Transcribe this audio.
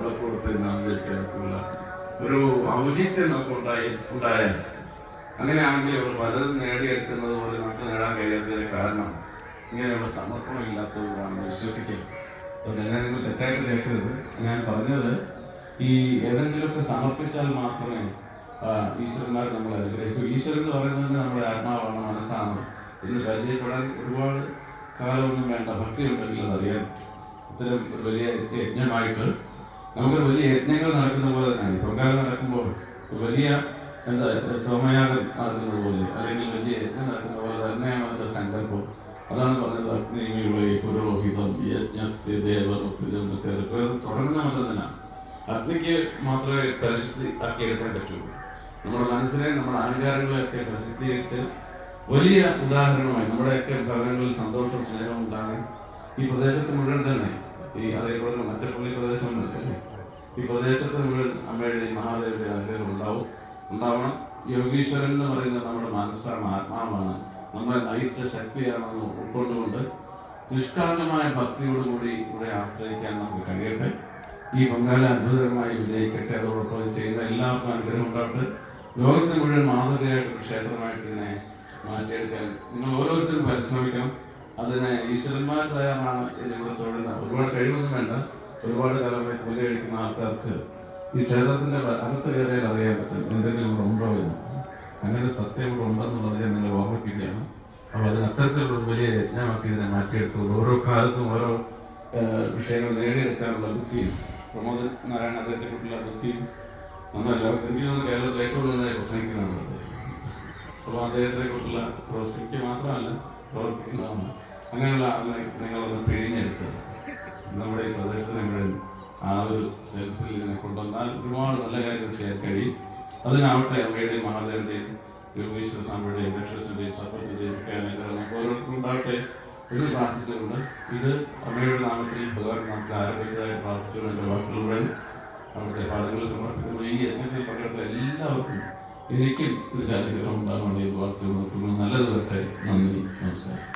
വിളക്കുകൊടുത്ത് നാം ജയിക്കാനുള്ള ഒരു ഔചിത്യം നമുക്ക് ഉണ്ടായി ഉണ്ടായാൽ അങ്ങനെയാണെങ്കിൽ അവർ പലതും നേടിയെടുക്കുന്നത് പോലെ നമുക്ക് നേടാൻ കഴിയാത്തതിന് കാരണം ഇങ്ങനെയുള്ള സമർപ്പണം ഇല്ലാത്തതുകൊണ്ടാണെന്ന് വിശ്വസിക്കുക അതുകൊണ്ട് എന്നെ നിങ്ങൾ തെറ്റായിട്ട് കേൾക്കരുത്. ഞാൻ പറഞ്ഞത് ഈ ഏതെങ്കിലുമൊക്കെ സമർപ്പിച്ചാൽ മാത്രമേ ഈശ്വരന്മാർ നമ്മളെ അനുഗ്രഹിക്കൂ. ഈശ്വരൻ എന്ന് പറയുന്നത് തന്നെ നമ്മുടെ ആത്മാവാണ് മനസ്സാണ്. ഇന്ന് പരിചയപ്പെടാൻ ഒരുപാട് കാലമൊന്നും വേണ്ട ഭക്തി ഉണ്ടെങ്കിൽ അതറിയാം ഇത്തരം വലിയ യജ്ഞമായിട്ട് നമുക്ക് വലിയ യജ്ഞങ്ങൾ നടക്കുന്ന പോലെ തന്നെയാണ്. പൊങ്കാല നടക്കുമ്പോൾ വലിയ എന്താ സോമയാഗം നടക്കുന്നത് പോലെ അല്ലെങ്കിൽ വലിയ യജ്ഞം നടക്കുന്ന പോലെ തന്നെയാണ് അതിന്റെ സങ്കല്പം. അതാണ് പറഞ്ഞത് അഗ്നിയുടെ പുരോഹിതം യജ്ഞസ്യ ദേവനുത്തിലും തുടങ്ങുന്ന മതം തന്നെയാണ്. അഗ്നിക്ക് മാത്രമേ പരിശുദ്ധി ആക്കി എടുക്കാൻ പറ്റുള്ളൂ. നമ്മുടെ മനസ്സിനെ നമ്മുടെ അഹങ്കാരങ്ങളെയൊക്കെ പ്രസിദ്ധീകരിച്ച് വലിയ ഉദാഹരണമായി നമ്മുടെയൊക്കെ ഭവനങ്ങളിൽ സന്തോഷം സ്നേഹവും ഉണ്ടാകാൻ ഈ പ്രദേശത്ത് മുഴുവൻ തന്നെ ഈ അതേപോലെ മറ്റു പുള്ളി പ്രദേശമൊന്നുമില്ല ഈ പ്രദേശത്ത് നമ്മൾ അമ്മയുടെ മഹാദേവന്റെ അനുഗ്രഹം ഉണ്ടാവും. ഉണ്ടാവണം. യോഗീശ്വരൻ എന്ന് പറയുന്നത് നമ്മുടെ മനസ്സാണ് ആത്മാവാണ്. നമ്മളെ നയിച്ച ശക്തിയാണെന്ന് ഉൾക്കൊണ്ടുകൊണ്ട് നിഷ്കളങ്കമായ ഭക്തിയോടുകൂടി ഇവിടെ ആശ്രയിക്കാൻ നമുക്ക് കഴിയട്ടെ. ഈ പൊങ്കാല അത്ഭുതകരമായി വിജയിക്കട്ടെ. അതോടൊപ്പം ചെയ്യുന്ന എല്ലാവർക്കും അനുഗ്രഹം ഉണ്ടാവട്ടെ. ലോകത്തിന് മുഴുവൻ മാതൃകയായിട്ട് ഒരു ക്ഷേത്രമായിട്ട് ഇതിനെ മാറ്റിയെടുക്കാൻ നിങ്ങൾ ഓരോരുത്തരും പരിശ്രമിക്കണം. അതിന് ഈശ്വരന്മാർ തയ്യാറാണ് ഇതിലൂടെ തൊഴുന്ന ഒരുപാട് കഴിവൊന്നും വേണ്ട. ഒരുപാട് കാലമായി പൂജ കഴിക്കുന്ന ആൾക്കാർക്ക് ഈ ക്ഷേത്രത്തിന്റെ അകത്ത് കയറിയാൽ അറിയാൻ പറ്റും എന്തെങ്കിലും ഇവിടെ ഉണ്ടോ എന്ന്. അങ്ങനെ സത്യം ഇവിടെ ഉണ്ടെന്നുള്ളത് ഞാൻ നിങ്ങളെ ഓർമ്മിപ്പിക്കുകയാണ്. അപ്പോൾ അതിന് അത്തരത്തിലുള്ള വലിയ യജ്ഞമാക്കി ഇതിനെ മാറ്റിയെടുത്തത് ഓരോ കാലത്തും ഓരോ വിഷയങ്ങൾ നേടിയെടുക്കാനുള്ള ബുദ്ധിയും പ്രമോദൻ നാരായണ അദ്ദേഹത്തെ കുറിച്ചുള്ള ബുദ്ധിയും നമ്മളല്ല എനിക്ക് തോന്നുന്നു കേരളത്തിൽ ഏറ്റവും നന്നായി പ്രസംഗിക്കുന്നതാണ് അദ്ദേഹം. അപ്പോൾ അദ്ദേഹത്തെ കുറിച്ചുള്ള പ്രസംഗിക്ക് മാത്രമല്ല പ്രവർത്തിക്കുന്നതാണ് അങ്ങനെയുള്ള നിങ്ങളൊന്ന് പിഴിഞ്ഞെടുത്ത് നമ്മുടെ ഈ പ്രദേശത്തിന് മുഴുവൻ ആ ഒരു സെൻസിൽ ഇതിനെ കൊണ്ടുവന്നാൽ ഒരുപാട് നല്ല കാര്യങ്ങൾ ചെയ്യാൻ കഴിയും. അതിനാവട്ടെ അമ്മയുടെയും മഹാദേവന്റെയും യോഗീശ്വര സ്വാമിയുടെയും ലക്ഷ്മണസിന്റെയും സപ്പത്തിന്റെയും ഒക്കെ അനുഗ്രഹം ഓരോരുത്തരും ഉണ്ടാവട്ടെ എന്ന് പ്രാർത്ഥിച്ചുകൊണ്ട് ഇത് അമ്മയുടെ നാമത്തിൽ ഭഗവാൻ നാമത്തിൽ ആരംഭിച്ചതായി പ്രാർത്ഥിച്ചുകൊണ്ട് വാക്കുകൾ മുഴുവൻ അവിടുത്തെ പാഠങ്ങൾ സമർപ്പിക്കുന്നു. ഈ യജ്ഞത്തിൽ പങ്കെടുത്ത എല്ലാവർക്കും എനിക്കും ഇതിന്റെ അനുഗ്രഹം ഉണ്ടാകണമെന്ന് പ്രാർത്ഥിച്ചു നല്ലത് വരട്ടെ. നന്ദി. നമസ്കാരം.